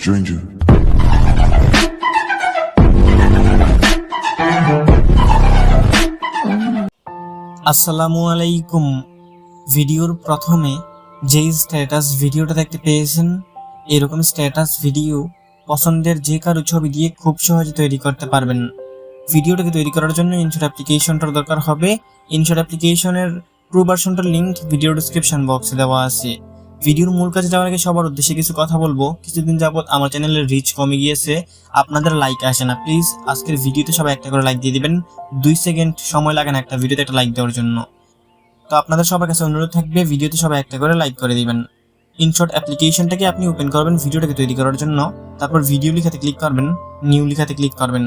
stranger. আসসালামু আলাইকুম। ভিডিওর প্রথমে যেই স্ট্যাটাস ভিডিওটা দেখতে পেয়েছেন, এরকম স্ট্যাটাস ভিডিও পছন্দের যে কারও ছবি দিয়ে খুব সহজে তৈরি করতে পারবেন। ভিডিওটাকে তৈরি করার জন্য ইনশট অ্যাপ্লিকেশনটার দরকার হবে। ইনশট অ্যাপ্লিকেশনের প্রো ভার্সনটার লিঙ্ক ভিডিও ডিসক্রিপশন বক্সে দেওয়া আছে। ভিডিওর মূল কাজে যাওয়ার আগে সবার উদ্দেশ্যে কিছু কথা বলব। কিছুদিন যাবত আমার চ্যানেলের রিচ কমে গিয়েছে। আপনাদের লাইক আসে না প্লিজ আজকের ভিডিওতে সবাই একটা করে লাইক দিয়ে দিবেন। দুই সেকেন্ড সময় লাগে না একটা ভিডিওতে একটা লাইক দেওয়ার জন্য। তো আপনাদের সবার কাছে অনুরোধ থাকবে, ভিডিওতে সবাই একটা করে লাইক করে দিবেন। ইনশর্ট অ্যাপ্লিকেশনটাকে আপনি ওপেন করবেন, ভিডিওটাকে তৈরি করার জন্য। তারপর ভিডিও লিখাতে ক্লিক করবেন নিউ লিখাতে ক্লিক করবেন।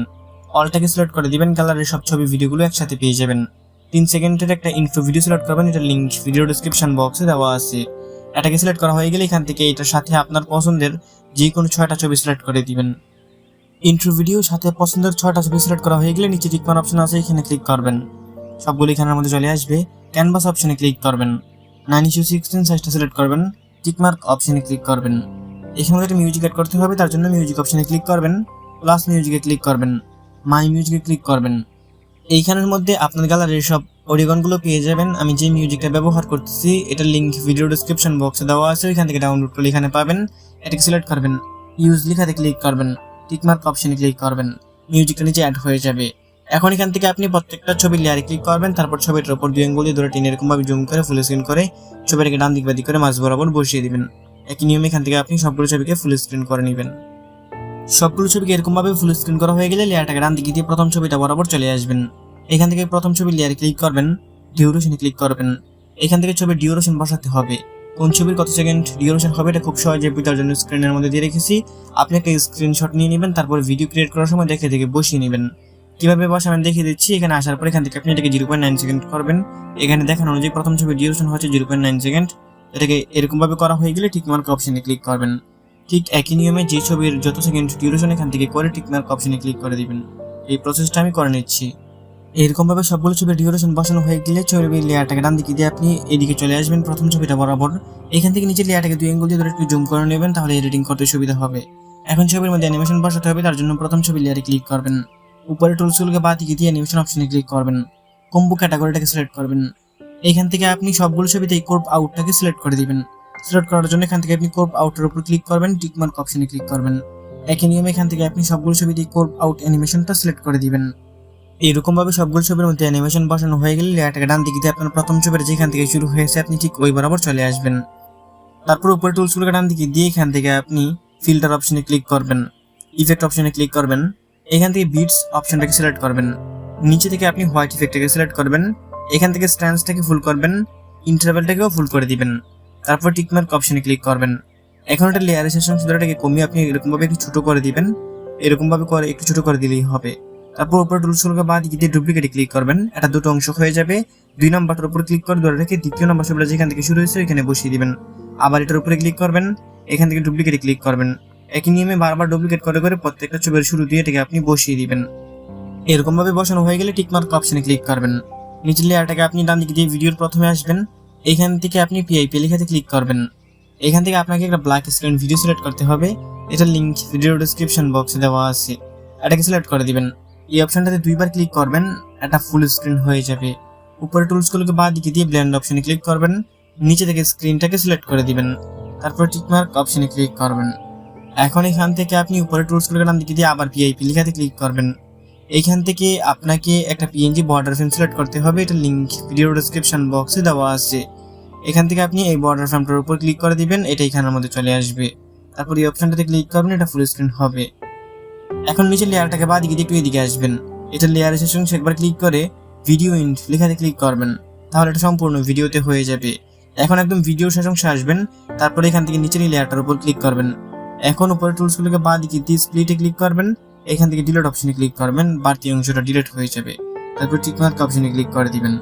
অলটাকে সিলেক্ট করে দিবেন গ্যালারির সব ছবি ভিডিওগুলো একসাথে পেয়ে যাবেন। তিন সেকেন্ডের একটা ইনফো ভিডিও সিলেক্ট করবেন, এটা লিঙ্ক ভিডিও ডিসক্রিপশন বক্সে দেওয়া আছে। এটাকে সিলেক্ট করা হয়ে গেলে এখান থেকে এটার সাথে আপনার পছন্দের যে কোনো ছয়টা ছবি সিলেক্ট করে দিবেন। ইন্ট্রো ভিডিও সাথে পছন্দের ছয়টা ছবি সিলেক্ট করা হয়ে গেলে নিচে টিকমার অপশন আছে, এখানে ক্লিক করবেন। সবগুলো এখানের মধ্যে চলে আসবে। ক্যানভাস অপশনে ক্লিক করবেন। নাইন ইস্যু সিক্সটিন সাইজটা সিলেক্ট করবেন। টিকমার্ক অপশনে ক্লিক করবেন। এখানে একটা মিউজিক অ্যাড করতে হবে, তার জন্য মিউজিক অপশনে ক্লিক করবেন। প্লাস মিউজিকে ক্লিক করবেন। মাই মিউজিকে ক্লিক করবেন। এইখানের মধ্যে আপনার গ্যালারির সব অডিগনগুলো পেয়ে যাবেন। আমি যে মিউজিকটা ব্যবহার করতেছি, এটার লিঙ্ক ভিডিও ডিসক্রিপশন বক্সে দেওয়া আছে, ওইখান থেকে ডাউনলোড করে এখানে পাবেন। এটাকে সিলেক্ট করবেন ইউজ লেখাতে ক্লিক করবেন টিকমার্ক অপশনে ক্লিক করবেন মিউজিকটা নিচে অ্যাড হয়ে যাবে। এখন এখান থেকে আপনি প্রত্যেকটা ছবির লেয়ারে ক্লিক করবেন, তারপর ছবিটার উপর দুই আঙ্গুল ধরে টেনে এরকম ভাবে জুম করে ফুল স্ক্রিন করে, ছবিটাকে ডান দিক বাদিক করে মাঝ বরাবর বসিয়ে দিবেন। একই নিয়মে এখান থেকে আপনি সবগুলো ছবিকে ফুল স্ক্রিন করে নেবেন। সবগুলো ছবিকে এরকম ভাবে ফুল স্ক্রিন করা হয়ে গেলে লেয়ারটাকে ডান দিকে দিয়ে প্রথম ছবিটা বরাবর চলে আসবেন। এখান থেকে প্রথম ছবির লেয়ারে ক্লিক করবেন, ডিউরেশনে ক্লিক করবেন। এখান থেকে ছবির ডিউরেশন বসাতে হবে। কোন ছবির কত সেকেন্ড ডিউরেশন হবে এটা খুব সহজে বুঝার জন্য স্ক্রিনের মধ্যে দিয়ে রেখেছি। আপনি একটা স্ক্রিনশট নিয়ে নেবেন, তারপর ভিডিও ক্রিয়েট করার সময় দেখে দেখে বসিয়ে নেবেন। কীভাবে বসাবেন দেখিয়ে দিচ্ছি। এখানে আসার পর এখান থেকে আপনি এটাকে জিরো পয়েন্ট নাইন সেকেন্ড করবেন। এখানে দেখানো অনুযায়ী প্রথম ছবির ডিউরেশন হচ্ছে জিরো পয়েন্ট নাইন সেকেন্ড এটাকে এরকমভাবে করা হয়ে গেলে টিক মার্ক অপশনে ক্লিক করবেন। ঠিক একই নিয়মে যে ছবির যত সেকেন্ড ডিউরেশন এখান থেকে করে টিক মার্ক অপশনে ক্লিক করে দিবেন। এই প্রসেসটা আমি করে নিচ্ছি। এরকম ভাবে সবগুলো ছবির ডিউরেশন বসানো হয়ে গেলে ছবির লেয়ারটাকে ডান দিকে দিয়ে আপনি এদিকে চলে আসবেন প্রথম ছবিটা বরাবর। এখান থেকে নিচের লেয়ারটাকে দুই অ্যাঙ্গুল দিয়ে ধরে একটু জুম করে নেবেন, তাহলে এডিটিং করতে সুবিধা হবে। এখন ছবির মধ্যে অ্যানিমেশন বসাতে হবে, তার জন্য প্রথম ছবি লেয়ারে ক্লিক করবেন। উপরে টুলসগুলোকে বা দিকে দিয়ে অ্যানিমেশন অপশনে ক্লিক করবেন। কম্বো ক্যাটাগরিটাকে সিলেক্ট করবেন। এখান থেকে আপনি সবগুলো ছবিতে এই কোর্প আউটটাকে সিলেক্ট করে দিবেন। সিলেক্ট করার জন্য এখান থেকে আপনি কোর্প আউটের উপর ক্লিক করবেন টিকমার্ক অপশনে ক্লিক করবেন। একই নিয়মে এখান থেকে আপনি সবগুলো ছবিতে কোর্প আউট অ্যানিমেশনটা সিলেক্ট করে দিবেন। এরকম ভাবে সবগুলো ছবির মধ্যে অ্যানিমেশন বসানো হয়ে গেলে লেয়ারটাকে ডান দিকে দিয়ে আপনার প্রথম ছবির যেখান থেকে শুরু হয়েছে, আপনি ঠিক ওই বরাবর চলে আসবেন। তারপর উপরে টুলসগুলোকে ডান দিকে দিয়ে এখান থেকে আপনি ফিল্টার অপশনে ক্লিক করবেন। ইফেক্ট অপশনে ক্লিক করবেন। এখান থেকে বিটস অপশনটাকে সিলেক্ট করবেন। নিচে থেকে আপনি হোয়াইট ইফেক্টটাকে সিলেক্ট করবেন। এখান থেকে স্ট্যান্ডসটাকে ফুল করবেন। ইন্টারভেলটাকেও ফুল করে দিবেন। তারপর টিকমার্ক অপশনে ক্লিক করবেন। এখন এটা লেয়ারের শেষ কমিয়ে আপনি এরকমভাবে একটু ছোটো করে দিবেন। এরকমভাবে করে একটু ছোটো করে দিলেই হবে। তারপর উপরে টুলসগুলোকে বাদ দিয়ে ডুপ্লিকেটে ক্লিক করবেন। এটা দুটো অংশ হয়ে যাবে। দুই নম্বরটার উপর ক্লিক করে ধরে রেখে দ্বিতীয় নম্বর ছবিটা যেখান থেকে শুরু হয়েছে ওইখানে বসিয়ে দিবেন। আবার এটার উপরে ক্লিক করবেন। এখান থেকে ডুপ্লিকেটে ক্লিক করবেন। একই নিয়মে বারবার ডুপ্লিকেট করে করে প্রত্যেকটা ছবির শুরু দিয়ে এটাকে আপনি বসিয়ে দিবেন। এরকম ভাবে বসানো হয়ে গেলে টিকমার্ক অপশনে ক্লিক করবেন। নিচের লেয়ারটাকে আপনি ডান দিকে দিয়ে ভিডিওর প্রথমে আসবেন। এখান থেকে আপনি পিআইপি লেখাতে ক্লিক করবেন। এখান থেকে আপনাকে একটা ব্ল্যাক স্ক্রিন ভিডিও সিলেক্ট করতে হবে। এটার লিঙ্ক ভিডিও ডিসক্রিপশন বক্সে দেওয়া আছে। এটাকে সিলেক্ট করে দিবেন। এই অপশনটাতে দুইবার ক্লিক করবেন এটা ফুল স্ক্রিন হয়ে যাবে। উপরে টুলসগুলোকে বাঁ দিকে দিয়ে ব্ল্যান্ড অপশনে ক্লিক করবেন, নিচে থেকে স্ক্রিনটাকে সিলেক্ট করে দিবেন। তারপর টিকমার্ক অপশনে ক্লিক করবেন। এখন এখান থেকে আপনি উপরে টুলসগুলোকে নাম দিকে দিয়ে আবার পিআইপি লেখাতে ক্লিক করবেন। এইখান থেকে আপনাকে একটা পিএনজি বর্ডার ফ্রেম সিলেক্ট করতে হবে, এটা লিঙ্ক ভিডিও ডিসক্রিপশন বক্সে দেওয়া আছে। এখান থেকে আপনি এই বর্ডার ফ্রেমটার উপর ক্লিক করে দিবেন, এটা এখানের মধ্যে চলে আসবে। তারপর এই অপশনটাতে ক্লিক করবেন, এটা ফুল স্ক্রিন হবে। এখন নিচের লেয়ারটাকে বাদ দিকে একটু এদিকে আসবেন। এটা লেয়ারের শেষ অংশে একবার ক্লিক করে ভিডিও ইন্ট লেখাতে ক্লিক করবেন। তাহলে এটা সম্পূর্ণ ভিডিওতে হয়ে যাবে। এখন একদম ভিডিও শেষ অংশে আসবেন, তারপরে এখান থেকে নিচের লেয়ারটার উপর ক্লিক করবেন। এখন উপরে টুলসগুলোকে বাঁ দিকে দিয়ে স্প্লিটে ক্লিক করবেন, এখান থেকে ডিলিট অপশনে ক্লিক করবেন, বাড়তি অংশটা ডিলিট হয়ে যাবে। তারপর টিকমার্ক অপশনে ক্লিক করে দিবেন।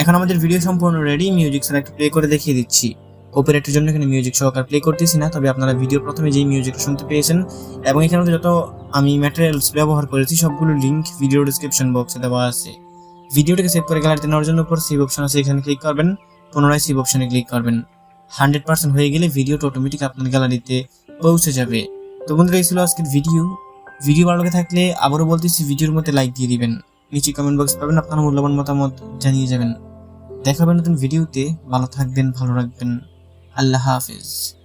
এখন আমাদের ভিডিও সম্পূর্ণ রেডি মিউজিক স্যার একটু প্লে করে দেখিয়ে দিচ্ছি। কপিরাইটের জন্য এখানে মিউজিক সহকার প্লে করতেছি না, তবে আপনারা ভিডিও প্রথমে যেই মিউজিক শুনতে পেয়েছেন, এবং এখানে যত আমি ম্যাটেরিয়ালস ব্যবহার করেছি, সবগুলো লিংক ভিডিও ডিসক্রিপশন বক্সে দেওয়া আছে। ভিডিওটাকে সেভ করে গ্যালারিতে নেওয়ার জন্য উপর সেভ অপশন আছে, এখানে ক্লিক করবেন, পুনরায় সেভ অপশনে ক্লিক করবেন। হান্ড্রেড পার্সেন্ট হয়ে গেলে ভিডিওটা অটোমেটিক আপনার গ্যালারিতে পৌঁছে যাবে। তো বন্ধুরা, এই ছিল আজকের ভিডিও ভিডিও ভালো লাগে থাকলে আবারও বলতেছি ভিডিওর মধ্যে লাইক দিয়ে দিবেন। নিচে কমেন্ট বক্স পাবেন, আপনার মূল্যবান মতামত জানিয়ে যাবেন। দেখাবেন নতুন ভিডিওতে ভালো থাকবেন, ভালো রাখবেন। আল্লাহ হাফিজ।